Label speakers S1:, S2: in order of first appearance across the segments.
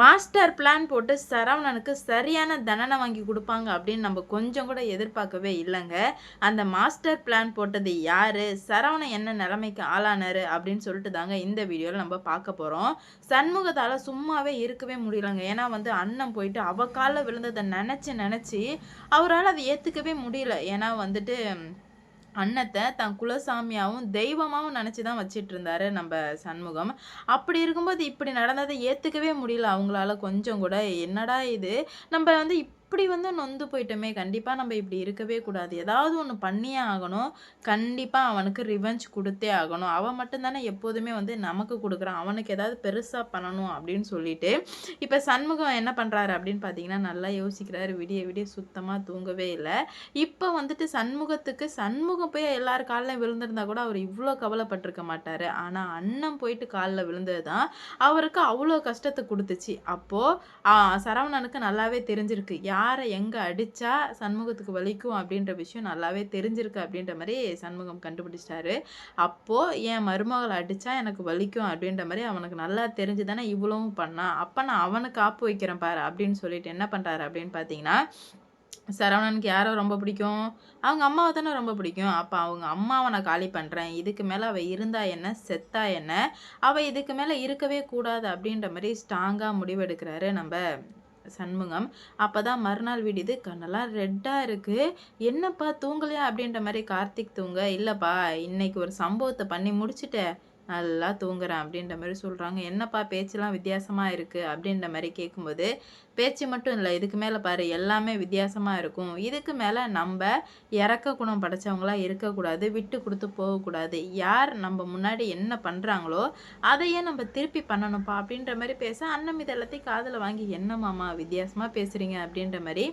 S1: Master plan போட்டு சரவணனுக்கு சரியான தண்டனை வாங்கி கொடுப்பாங்க அப்படின்னு நம்ம கொஞ்சம் கூட எதிர்பார்க்கவே இல்லைங்க. அந்த மாஸ்டர் பிளான் போட்டது யாரு? சரவணன் என்ன நிலைமைக்கு ஆளானாரு அப்படின்னு சொல்லிட்டு தாங்க இந்த வீடியோவில் நம்ம பார்க்க போகிறோம் சண்முகத்தால் சும்மாவே இருக்கவே முடியலங்க. ஏன்னா வந்து அண்ணன் போயிட்டு அவ காலில் விழுந்ததை நினச்சி நினச்சி அவரால் அதை ஏற்றுக்கவே முடியல. ஏன்னா வந்துட்டு அன்னத்தை தன் குலசாமியாகவும் தெய்வமாகவும் நினச்சி தான் வச்சிட்டு இருந்தாரு நம்ம சண்முகம். அப்படி இருக்கும்போது இப்படி நடந்ததை ஏற்றுக்கவே முடியல அவங்களால கொஞ்சம் கூட. என்னடா இது? நம்ம வந்து இப்படி வந்து நொந்து போயிட்டோமே கண்டிப்பாக நம்ம இப்படி இருக்கவே கூடாது. ஏதாவது ஒன்று பண்ணியே ஆகணும். கண்டிப்பாக அவனுக்கு ரிவெஞ்ச் கொடுத்தே ஆகணும். அவன் மட்டும்தானே எப்போதுமே வந்து நமக்கு கொடுக்குறான். அவனுக்கு ஏதாவது பெருசாக பண்ணணும் அப்படின்னு சொல்லிட்டு இப்போ சண்முகம் என்ன பண்ணுறாரு அப்படின்னு பார்த்தீங்கன்னா நல்லா யோசிக்கிறாரு. விடிய விடிய சுத்தமாக தூங்கவே இல்லை. இப்போ வந்துட்டு சண்முகத்துக்கு சண்முகம் போய் எல்லார் காலில் விழுந்திருந்தா கூட அவர் இவ்வளோ கவலைப்பட்டிருக்க மாட்டார். ஆனால் அண்ணன் போயிட்டு காலில் விழுந்தது தான் அவருக்கு அவ்வளோ கஷ்டத்தை கொடுத்துச்சு. அப்போது சரவணனுக்கு நல்லாவே தெரிஞ்சிருக்கு. யார் யாரை எங்கே அடித்தா சண்முகத்துக்கு வலிக்கும் அப்படின்ற விஷயம் நல்லாவே தெரிஞ்சிருக்கு அப்படின்ற மாதிரி சண்முகம் கண்டுபிடிச்சிட்டாரு. அப்போது என் மருமகளை அடித்தா எனக்கு வலிக்கும் அப்படின்ற மாதிரி அவனுக்கு நல்லா தெரிஞ்சு தானே இவ்வளவும் பண்ணான் அப்போ நான் அவனுக்கு காப்பு வைக்கிறேன் பாரு அப்படின்னு சொல்லிட்டு என்ன பண்ணுறாரு அப்படின்னு பார்த்தீங்கன்னா சரவணனுக்கு யாரோ ரொம்ப பிடிக்கும்? அவங்க அம்மாவை தானே ரொம்ப பிடிக்கும். அப்போ அவங்க அம்மாவை நான் காலி பண்ணுறேன் இதுக்கு மேலே அவள் இருந்தா என்ன? செத்தா என்ன? அவள் இதுக்கு மேலே இருக்கவே கூடாது அப்படின்ற மாதிரி ஸ்ட்ராங்காக முடிவெடுக்கிறாரு நம்ம சண்முகம். அப்போ தான் மறுநாள் விடுது கண்ணெல்லாம் ரெட்டாக இருக்குது என்னப்பா தூங்கலையா அப்படின்ற மாதிரி கார்த்திக் தூங்க இல்லைப்பா இன்னைக்கு ஒரு சம்பவத்தை பண்ணி முடிச்சுட்டேன். நல்லா தூங்குறேன் அப்படின்ற மாதிரி சொல்கிறாங்க என்னப்பா பேச்செலாம் வித்தியாசமாக இருக்குது அப்படின்ற மாதிரி கேட்கும்போது பேச்சு மட்டும் இல்லை இதுக்கு மேலே பாரு எல்லாமே வித்தியாசமாக இருக்கும். இதுக்கு மேலே நம்ம இறக்க குணம் படைச்சவங்களாம் இருக்கக்கூடாது விட்டு கொடுத்து போகக்கூடாது. யார் நம்ம முன்னாடி என்ன பண்ணுறாங்களோ அதையே நம்ம திருப்பி பண்ணணும்ப்பா அப்படின்ற மாதிரி பேச அண்ணம் இது எல்லாத்தையும் காதில் வாங்கி என்ன மாமா வித்தியாசமாக பேசுகிறீங்க அப்படின்ற மாதிரி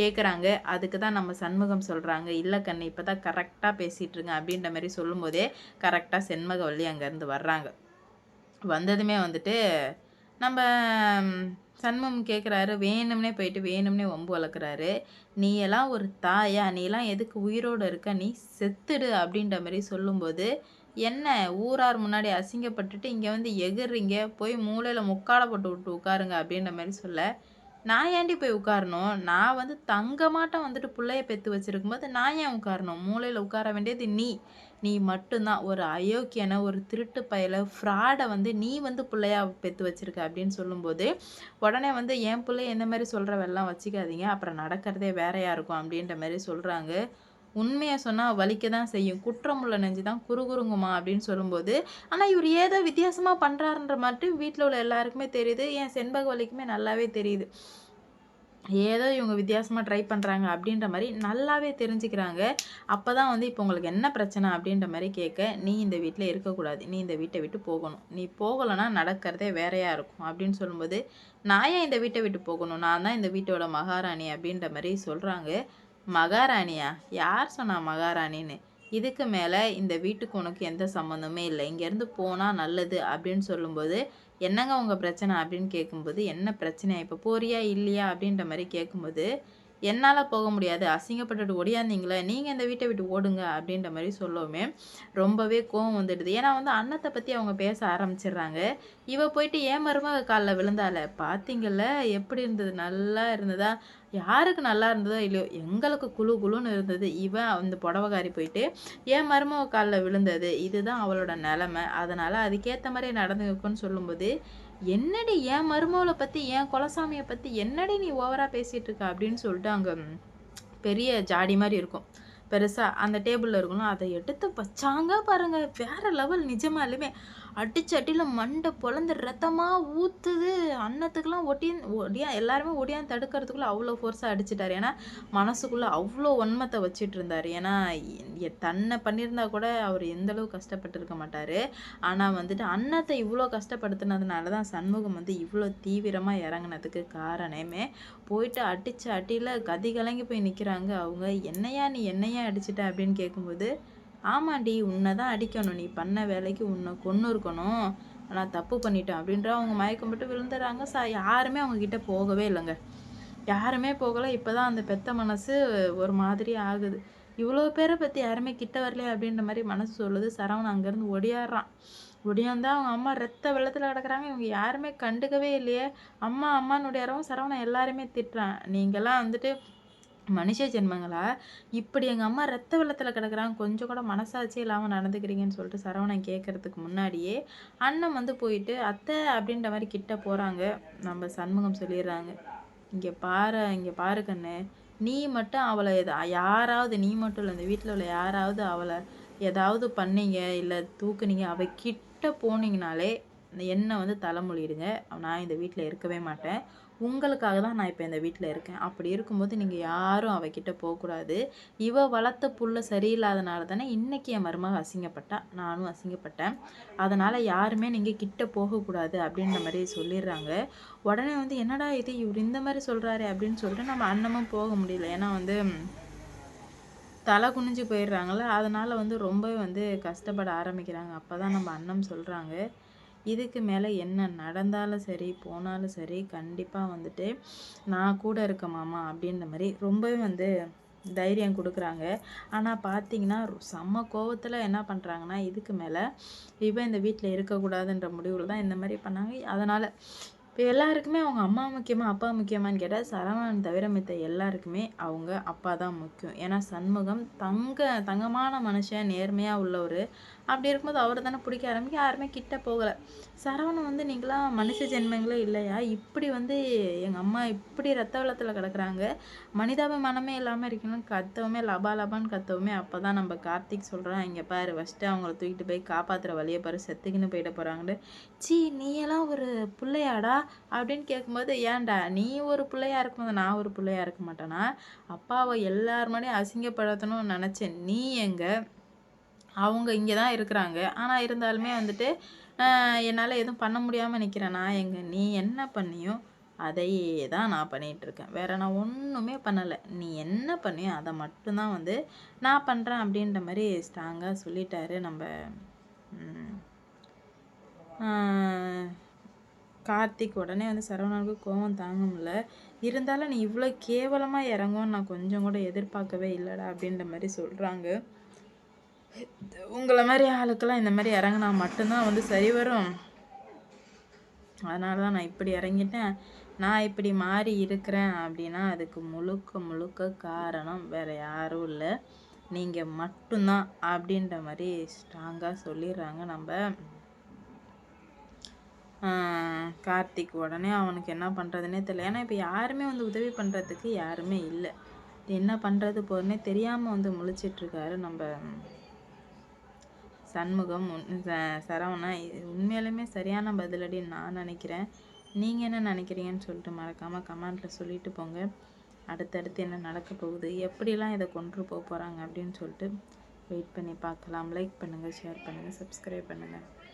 S1: கேட்குறாங்க அதுக்கு தான் நம்ம சண்முகம் சொல்கிறாங்க இல்லை கண்ணு இப்போ தான் கரெக்டாக பேசிகிட்ருங்க அப்படின்ற மாதிரி சொல்லும்போதே கரெக்டாக செண்மகவல்லி இருந்து வர்றாங்க. வந்ததுமே வந்துட்டு நம்ம சண்முகம் கேட்குறாரு வேணும்னே போயிட்டு வேணும்னே ஒம்பு வளர்க்குறாரு நீ எல்லாம் ஒரு தாயா நீ எல்லாம் எதுக்கு உயிரோடு இருக்க நீ செத்துடு அப்படின்ற மாதிரி சொல்லும்போது என்ன ஊரார் முன்னாடி அசிங்கப்பட்டுட்டு இங்கே வந்து எகிறீங்க போய் மூளையில் முக்காடை போட்டு விட்டு உட்காருங்க அப்படின்ற மாதிரி சொல்ல நான் ஏண்டி போய் உட்காரணும்? நான் வந்து தங்கமாட்டம் வந்துட்டு பிள்ளைய பெற்று வச்சுருக்கும்போது நான் ஏன் உட்காரணும்? மூளையில் உட்கார வேண்டியது நீ. நீ மட்டும்தான். ஒரு அயோக்கியனை ஒரு திருட்டு பயலை ஃப்ராடை வந்து நீ வந்து பிள்ளையா பெற்று வச்சுருக்க அப்படின்னு சொல்லும்போது உடனே வந்து என் பிள்ளை என்ன மாதிரி சொல்கிறவெல்லாம் வச்சுக்காதீங்க. அப்புறம் நடக்கிறதே வேறையாக இருக்கும் அப்படின்ற மாதிரி சொல்கிறாங்க உண்மையை சொன்னால் வலிக்க தான் செய்யும். குற்றமுள்ள நெஞ்சு தான் குறுகுறுங்குமா அப்படின்னு சொல்லும்போது ஆனால் இவர் ஏதோ வித்தியாசமாக பண்ணுறாருன்ற மட்டும் வீட்டில் உள்ள எல்லாருக்குமே தெரியுது. என் செண்பக வலிக்குமே நல்லாவே தெரியுது. ஏதோ இவங்க வித்தியாசமாக ட்ரை பண்ணுறாங்க அப்படின்ற மாதிரி நல்லாவே தெரிஞ்சுக்கிறாங்க. அப்போ தான் வந்து இப்போ உங்களுக்கு என்ன பிரச்சனை அப்படின்ற மாதிரி கேட்க நீ இந்த வீட்டில் இருக்கக்கூடாது. நீ இந்த வீட்டை விட்டு போகணும். நீ போகலைன்னா நடக்கிறதே வேறையாக இருக்கும் அப்படின்னு சொல்லும்போது நான் ஏன் இந்த வீட்டை விட்டு போகணும்? நான் தான் இந்த வீட்டோட மகாராணி அப்படின்ற மாதிரி சொல்கிறாங்க மகாராணியா? யார் சொன்னா மகாராணின்னு? இதுக்கு மேலே இந்த வீட்டுக்கு உனக்கு எந்த சம்மந்தமே இல்லை. இங்கேருந்து போனால் நல்லது அப்படின்னு சொல்லும்போது என்னங்க உங்கள் பிரச்சனை அப்படின்னு கேட்கும்போது என்ன பிரச்சனையா? இப்போ போறியா இல்லையா? அப்படின்ற மாதிரி கேட்கும்போது என்னால் போக முடியாது. அசிங்கப்பட்டுட்டு ஒடியாந்தீங்களே நீங்கள் இந்த வீட்டை விட்டு ஓடுங்க அப்படின்ற மாதிரி சொல்லவுமே. ரொம்பவே கோவம் வந்துடுது. ஏன்னா வந்து அன்னத்தை பற்றி அவங்க பேச ஆரம்பிச்சிடுறாங்க. இவ போயிட்டு ஏன் மருமக காலில் விழுந்தால பார்த்தீங்கல்ல எப்படி இருந்தது? நல்லா இருந்ததா? யாருக்கு நல்லா இருந்ததோ இல்லையோ எங்களுக்கு குழு குழுன்னு இருந்தது. இவன் அந்த புடவக்காரி போயிட்டு என் மருமக காலில் விழுந்தது? இதுதான் அவளோட நிலமை. அதனால் அதுக்கேற்ற மாதிரி நடந்துக்குன்னு சொல்லும்போது என்னடி என் மருமகளை பற்றி என் குலசாமியை பற்றி என்னடி நீ ஓவராக பேசிகிட்டு இருக்க? அப்படின்னு சொல்லிட்டு அங்கே பெரிய ஜாடி மாதிரி இருக்கும். பெருசாக அந்த டேபிளில் இருக்கணும் அதை எடுத்து வச்சாங்க பாருங்கள் வேறு லெவல் நிஜமாலுமே. அடிச்சு அடியில் மண்டை பொழந்து ரத்தமாக ஊற்றுது அன்னத்துக்கெல்லாம் ஒட்டியன் ஒடியா எல்லாருமே ஒடியான் தடுக்கிறதுக்குள்ளே அவ்வளோ ஃபோர்ஸாக அடிச்சிட்டார். ஏன்னா மனசுக்குள்ளே அவ்வளோ ஒன்மத்தை வச்சுட்டு இருந்தார். ஏன்னா தன்னை பண்ணியிருந்தா கூட அவர் எந்தளவு கஷ்டப்பட்டிருக்க மாட்டார். ஆனால் வந்துட்டு அன்னத்தை இவ்வளோ கஷ்டப்படுத்தினதுனால தான் சண்முகம் வந்து இவ்வளோ தீவிரமாக இறங்கினதுக்கு காரணமே போயிட்டு அடிச்சு அட்டியில் கதி கலங்கி போய் நிற்கிறாங்க அவங்க. என்னையா நீ என்னையா அடிச்சிட்ட அப்படின்னு கேட்கும்போது ஆமாண்டி உன்னை தான் அடிக்கணும். நீ பண்ண வேலைக்கு உன்னை கொன்று இருக்கணும். நான் தப்பு பண்ணிட்டேன் அப்படின்ற அவங்க மயக்கம் மட்டும் விழுந்துடுறாங்க சா யாருமே அவங்கக்கிட்ட போகவே இல்லைங்க. யாருமே போகலை. இப்போ தான் அந்த பெத்த மனசு ஒரு மாதிரி ஆகுது. இவ்வளோ பேரை பற்றி யாருமே கிட்ட வரலையே அப்படின்ற மாதிரி மனசு சொல்லுது. சரவணன் அங்கேருந்து ஒடியாடுறான். ஒடியாந்தா அவங்க அம்மா ரத்த வெள்ளத்தில் கிடக்குறாங்க. இவங்க யாருமே கண்டுக்கவே இல்லையே. அம்மா அம்மானுடைய இடவும் சரவணன் எல்லாருமே திட்டுறான். நீங்களாம் வந்துட்டு மனுஷ ஜென்மங்களா? இப்படி எங்கள் அம்மா ரத்த வெள்ளத்தில் கிடக்குறாங்க. கொஞ்சம் கூட மனசாட்சி இல்லாமல் நடந்துக்கிறீங்கன்னு சொல்லிட்டு சரவணன் கேட்குறதுக்கு முன்னாடியே அண்ணன் வந்து போயிட்டு அத்தை அப்படின்ற மாதிரி கிட்ட போகிறாங்க நம்ம சண்முகம் சொல்லிடுறாங்க. இங்கே பாரு இங்கே பாரு கண்ணு. நீ மட்டும் அவளை எதா யாராவது நீ மட்டும் இல்லை இந்த வீட்டில் உள்ள யாராவது அவளை ஏதாவது பண்ணீங்க இல்லை தூக்குனீங்க அவள் கிட்ட போனீங்கனாலே என்னை வந்து தலைமொழிடுங்க நான் இந்த வீட்டில் இருக்கவே மாட்டேன். உங்களுக்காக தான் நான் இப்போ இந்த வீட்டில் இருக்கேன். அப்படி இருக்கும்போது நீங்கள் யாரும் அவகிட்ட போகக்கூடாது. இவ வளர்த்த புள்ள சரியில்லாதனால தானே இன்றைக்கி என் மருமக அசிங்கப்பட்டா? நானும் அசிங்கப்பட்டேன். அதனால் யாருமே நீங்கள் கிட்ட போகக்கூடாது அப்படின்ற மாதிரி சொல்லிடுறாங்க. உடனே வந்து என்னடா இது? இவர் இந்த மாதிரி சொல்கிறாரு அப்படின்னு சொல்லிட்டு நம்ம அன்னமும் போக முடியல. ஏன்னா வந்து தலை குனிஞ்சு போயிடுறாங்கள அதனால் வந்து ரொம்பவே வந்து கஷ்டப்பட ஆரம்பிக்கிறாங்க. அப்போ தான் நம்ம அண்ணன் சொல்கிறாங்க இதுக்கு மேலே என்ன நடந்தாலும் சரி போனாலும் சரி கண்டிப்பாக வந்துட்டு நான் கூட இருக்க மாமா அப்படின்ற மாதிரி ரொம்பவே வந்து தைரியம் கொடுக்குறாங்க. ஆனால் பார்த்தீங்கன்னா செம்ம கோவத்தில் என்ன பண்ணுறாங்கன்னா இதுக்கு மேலே இவன் இந்த வீட்டில் இருக்கக்கூடாதுன்ற முடிவில் தான் இந்த மாதிரி பண்ணாங்க. அதனால் இப்போ எல்லாருக்குமே அவங்க அம்மா முக்கியமாக அப்பா முக்கியமானு கேட்டால் சரவணன் தவிர மித்த எல்லாருக்குமே அவங்க அப்பா தான் முக்கியம். ஏன்னா சண்முகம் தங்க தங்கமான மனுஷன் நேர்மையாக உள்ளவர். அப்படி இருக்கும்போது அவர் தானே பிடிக்க ஆரம்பிக்க யாருமே கிட்ட போகலை. சரவணன் வந்து நீங்களாம் மனுஷ ஜென்மங்களே இல்லையா? இப்படி வந்து எங்கள் அம்மா இப்படி ரத்த வெள்ளத்தில் கிடக்குறாங்க. மனிதாபிமானமே இல்லாமல் இருக்கணும் கத்தவுமே லபா லபான்னு கத்தவுமே அப்போ தான் நம்ம கார்த்திக் சொல்கிறான் இங்கே பாரு ஃபஸ்ட்டு அவங்கள தூக்கிட்டு போய் காப்பாற்றுற வழியை பாரு செத்துக்குன்னு போயிட போகிறாங்கன்னு சி நீ எல்லாம் ஒரு பிள்ளையாடா? அப்படின்னு கேட்கும்போது ஏன்டா நீ ஒரு பிள்ளையா இருக்கும்போது நான் ஒரு பிள்ளையா இருக்க மாட்டேனா? அப்பாவை எல்லார் முன்னாடியும் அசிங்கப்படுத்தணும்னு நினச்சேன். நீ எங்கே? அவங்க இங்கே தான் இருக்கிறாங்க. ஆனால் இருந்தாலுமே வந்துட்டு என்னால் எதுவும் பண்ண முடியாமல் நிற்கிறேன் நான் எங்கே? நீ என்ன பண்ணியோ அதையே தான் நான் பண்ணிகிட்ருக்கேன் வேறு நான் ஒன்றுமே பண்ணலை. நீ என்ன பண்ணியோ அதை மட்டும்தான் வந்து நான் பண்ணுறேன் அப்படின்ற மாதிரி ஸ்ட்ராங்காக சொல்லிட்டாரு நம்ம கார்த்திக் உடனே வந்து சரவணனுக்கு கோவம் தாங்க முடியல இருந்தாலும் நீ இவ்வளோ கேவலமாக இறங்கும்னு நான் கொஞ்சம் கூட எதிர்பார்க்கவே இல்லைடா அப்படின்ற மாதிரி சொல்கிறாங்க உங்களை மாதிரி ஆளுக்கெல்லாம் இந்த மாதிரி இறங்கினா மட்டும்தான் வந்து சரி வரும். அதனால தான் நான் இப்படி இறங்கிட்டேன். நான் இப்படி மாறி இருக்கிறேன் அப்படின்னா அதுக்கு முழுக்க முழுக்க காரணம் வேறு யாரும் இல்லை. நீங்கள் மட்டும்தான் அப்படின்ற மாதிரி ஸ்ட்ராங்காக சொல்லிடுறாங்க நம்ம கார்த்திக் உடனே அவனுக்கு என்ன பண்ணுறதுனே தெரியல. ஏன்னா இப்போ யாருமே வந்து உதவி பண்ணுறதுக்கு யாருமே இல்லை. என்ன பண்ணுறது போகிறனே தெரியாமல் வந்து முழிச்சிட்ருக்காரு நம்ம சண்முகம் சரவணா. உண்மையிலுமே சரியான பதிலடின்னு நான் நினைக்கிறேன். நீங்கள் என்ன நினைக்கிறீங்கன்னு சொல்லிட்டு மறக்காமல் கமெண்ட்டில் சொல்லிட்டு போங்க. அடுத்தடுத்து என்ன நடக்க போகுது எப்படிலாம் இதை கொண்டு போக போகிறாங்க அப்படின்னு சொல்லிட்டு வெயிட் பண்ணி பார்க்கலாம். லைக் பண்ணுங்கள் ஷேர் பண்ணுங்கள் சப்ஸ்கிரைப் பண்ணுங்கள்